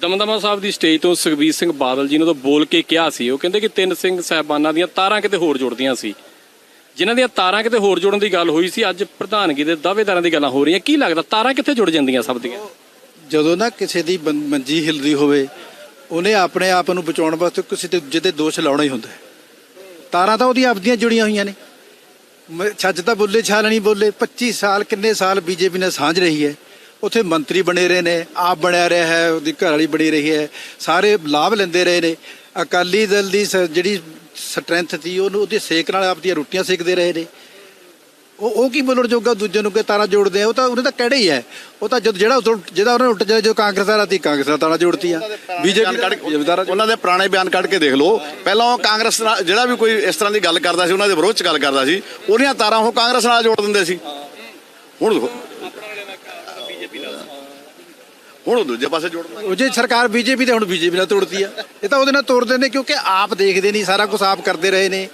ਦਮਦਮਾ ਸਾਹਿਬ ਦੀ stage ਤੋਂ ਸੁਖਬੀਰ ਸਿੰਘ ਬਾਦਲ ਜੀ ਨੇ ਤਾਂ ਬੋਲ ਕੇ ਕਿਹਾ ਸੀ, ਉਹ ਕਹਿੰਦੇ ਕਿ ਤਿੰਨ ਸਿੰਘ ਸਾਹਿਬਾਨਾਂ ਦੀਆਂ ਤਾਰਾਂ ਕਿਤੇ ਹੋਰ ਜੁੜਦੀਆਂ ਸੀ। ਜਿਨ੍ਹਾਂ ਦੀਆਂ ਤਾਰਾਂ ਕਿਤੇ ਹੋਰ ਜੁੜਨ ਦੀ ਗੱਲ ਹੋਈ ਸੀ, ਅੱਜ ਪ੍ਰਧਾਨਗੀ ਦੇ ਦਾਅਵੇਦਾਰਾਂ ਦੀ ਗੱਲਾਂ ਹੋ ਰਹੀਆਂ। ਕੀ ਲੱਗਦਾ, ਤਾਰਾਂ ਕਿੱਥੇ ਜੁੜ ਜਾਂਦੀਆਂ ਸਭ ਦੀਆਂ? ਜਦੋਂ ਨਾ ਕਿਸੇ ਦੀ ਮੰਜੀ ਹਿਲਦੀ ਹੋਵੇ, ਉਹਨੇ ਆਪਣੇ ਆਪ ਨੂੰ ਬਚਾਉਣ ਵਾਸਤੇ ਕਿਸੇ ਤੇ ਦੂਜੇ ਤੇ ਦੋਸ਼ ਲਾਉਣਾ ਹੀ ਹੁੰਦਾ ਤਾਰਾਂ ਤਾਂ ਉਹਦੀਆਂ ਆਪਦੀਆਂ ਜੁੜੀਆਂ ਹੋਈਆਂ ਨੇ। ਛੱਜ ਤਾਂ ਬੋਲੇ ਛਾਲਣੀ ਬੋਲੇ 25 ਸਾਲ ਕਿੰਨੇ ਸਾਲ ਬੀਜੇਪੀ ਨਾਲ ਸਾਂਝ ਰਹੀ ਹੈ। ਉੱਥੇ ਮੰਤਰੀ ਬਣੇ ਰਹੇ ਨੇ ਆਪ ਬਣਿਆ ਰਿਹਾ ਹੈ ਉਹਦੀ ਘਰ ਵਾਲੀ ਬਣੀ ਰਹੀ ਹੈ ਸਾਰੇ ਲਾਭ ਲੈਂਦੇ ਰਹੇ ਨੇ। ਅਕਾਲੀ ਦਲ ਦੀ ਜਿਹੜੀ ਸਟਰੈਂਥ ਸੀ ਉਹਨੂੰ ਉਹਦੇ ਸੇਕ ਨਾਲ ਆਪਦੀਆਂ ਰੋਟੀਆਂ ਸੇਕਦੇ ਰਹੇ ਨੇ। ਉਹ ਉਹ ਕੀ ਬੋਲਣ ਜੋਗਾ ਦੂਜੇ ਨੂੰ ਕਿ ਤਾਰਾਂ ਜੋੜਦੇ ਆ? ਉਹ ਤਾਂ ਉਹਨੇ ਤਾਂ ਕਿਹੜੇ ਹੀ ਹੈ। ਉਹ ਤਾਂ ਜਦ ਜਿਹੜਾ ਜਿਹਦਾ ਉਹਨੇ ਉੱਟ ਜਾਏ ਜੋ ਕਾਂਗਰਸ ਦਾ ਰਾਤੀ ਕਾਂਗਰਸ ਦਾ ਤਾਰਾਂ ਜੋੜਤੀਆਂ। ਬੀਜੇਪੀ ਬਿਆਨ ਕੱਢ ਕੇ ਉਹਨਾਂ ਦੇ ਪੁਰਾਣੇ ਬਿਆਨ ਕੱਢ ਕੇ ਦੇਖ ਲਓ। ਪਹਿਲਾਂ ਉਹ ਕਾਂਗਰਸ ਨਾਲ ਜਿਹੜਾ ਵੀ ਕੋਈ ਇਸ ਤਰ੍ਹਾਂ ਦੀ ਗੱਲ ਕਰਦਾ ਸੀ ਉਹਨਾਂ ਦੇ ਵਿਰੋਧ ਚ ਗੱਲ ਕਰਦਾ ਸੀ ਉਹਦੀਆਂ ਤਾਰਾਂ ਉਹ ਕਾਂਗਰਸ ਨਾਲ ਜੋੜ ਦਿੰਦੇ ਸੀ। ਹੁਣ ਦੇਖੋ। ਹੁਣ ਦੂਜੇ ਪਾਸੇ ਜੋੜਨਾ ਉਹ ਜੇ ਸਰਕਾਰ ਬੀਜੇਪੀ ਤੇ ਹੁਣ ਬੀਜੇਪੀ ਨਾਲ ਤੋੜਦੀ ਆ, ਇਹ ਤਾਂ ਉਹਦੇ ਨਾਲ ਤੋੜਦੇ ਨੇ ਕਿਉਂਕਿ ਆਪ ਦੇਖਦੇ ਨਹੀਂ, ਸਾਰਾ ਕੁਝ ਆਪ ਕਰਦੇ ਰਹੇ ਨੇ।